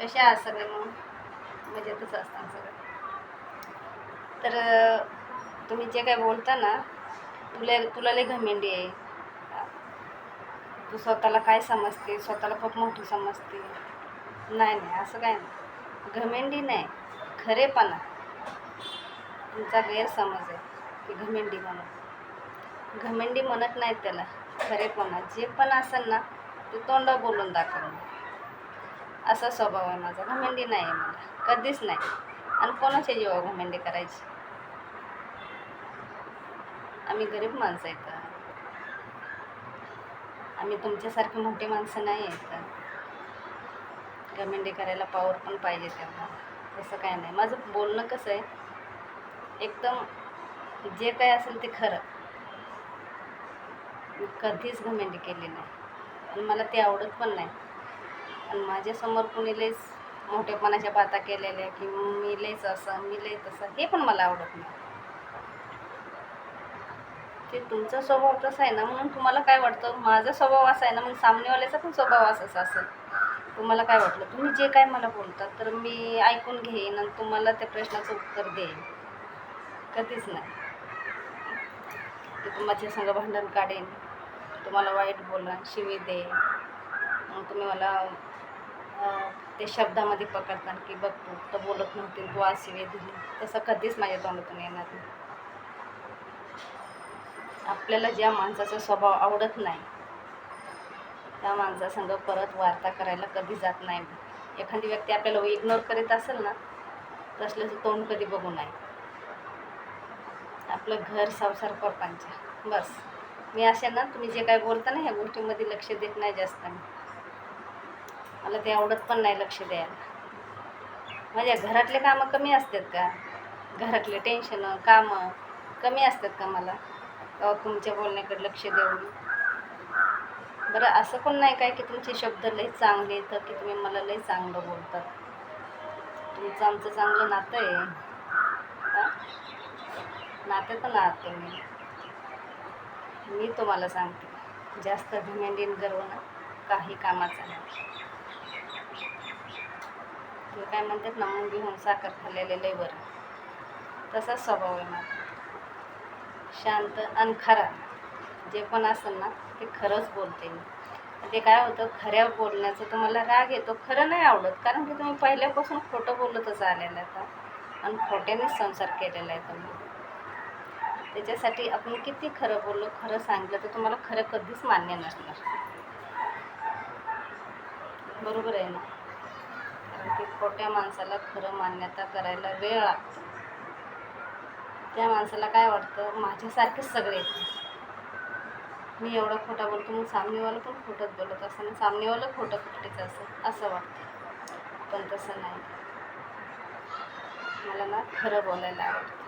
कसे आहात सगळे मग मजेतच असतात सगळं. तर तुम्ही जे काय बोलता ना तुला तुला लय घमेंडी आहे. तू स्वतःला काय समजते? स्वतःला खूप मोठी समजते. नाही नाही असं काय नाही. घमेंडी नाही खरेपणा. तुमचा गैरसमज आहे की घमेंडी म्हणून. घमेंडी म्हणत नाहीत त्याला खरेपणा. जे पण असेल ना ते तोंड बोलून दाखवणं असा स्वभाव आहे माझा. घमेंडी नाही आहे मला. कधीच नाही. आणि कोणाच्या जीवा घमेंडी करायची? आम्ही गरीब माणसं आहेत का आम्ही तुमच्यासारखी मोठी माणसं नाही आहेत का घमेंडी करायला पावर पण पाहिजे तेव्हा. तसं काय नाही. माझं बोलणं कसं आहे? एकदम जे काय असेल ते खरं. कधीच घमेंडी केली नाही. आणि मला ते आवडत पण नाही. माझ्यासमोर कुणी लईच मोठेपणाच्या बाता केलेल्या की मी लईच असं मी लई तसं हे पण मला आवडत नाही. ते तुमचा स्वभाव तसा आहे ना म्हणून तुम्हाला काय वाटतं? माझा स्वभाव असा आहे ना म्हणून सामनेवाल्याचा पण स्वभाव असाच असेल. तुम्हाला काय वाटलं? तुम्ही जे काय मला बोलता तर मी ऐकून घेईन आणि तुम्हाला त्या प्रश्नाचं उत्तर देईन. कधीच नाही. की तुमच्या संग भांडण काढेन. तुम्हाला वाईट बोला शिवी दे. मग तुम्ही मला ते शब्दामध्ये पकडतात की बघ तू तर बोलत नव्हती तू आज शिवी दिली तसं कधीच माझ्या तोंडातून येणार नाही. आपल्याला ज्या माणसाचा स्वभाव आवडत नाही त्या माणसासंग परत वार्ता करायला कधी जात नाही. एखादी व्यक्ती आपल्याला इग्नोर करीत असेल ना तसल्याचं तोंड कधी बघू नाही. आपलं घर संसार करतांच्या बस. मी असे ना तुम्ही जे काय बोलता ना ह्या गोष्टीमध्ये लक्ष देत नाही जास्त मी. मला ते आवडत पण नाही लक्ष द्यायला. माझ्या घरातले कामं कमी असतात का? घरातले टेन्शनं कामं कमी असतात का मला? तेव्हा तुमच्या बोलण्याकडे लक्ष देऊन. बरं असं पण नाही काय की तुमचे शब्द लई चांगले तर की तुम्ही मला लई चांगलं बोलतात? तुमचं आमचं चांगलं नातं आहे. नातं तर आहात तुम्ही मी तुम्हाला सांगते जास्त घमेंडीन गर्व ना काही कामाचा नाही. ते काय म्हणतात ना मुंगी होऊन साखर खाल्लेले लय बरं. तसाच स्वभाव आहे माझा. शांत आणि खरा. जे पण असेल ना ते खरंच बोलते मी. ते काय होतं खऱ्या बोलण्याचं तुम्हाला राग येतो. खरं नाही आवडत कारण की तुम्ही पहिल्यापासून खोटं बोलतच आलेलं आहे आणि खोट्यानेच संसार केलेला आहे तुम्ही. त्याच्यासाठी आपण किती खरं बोललो खरं सांगितलं तर तुम्हाला खरं कधीच मान्य नसणार. बरोबर आहे ना? कारण की खोट्या माणसाला खरं मान्यता करायला वेळ लागतो. त्या माणसाला काय वाटतं? माझ्यासारखेच सगळे मी एवढं खोटा बोलतो मग सामनेवालं पण खोटंच बोलत असं आणि सामनेवालं खोटं खोटीचं असं असं वाटतं. पण तसं नाही. मला ना खरं बोलायला आवडतं.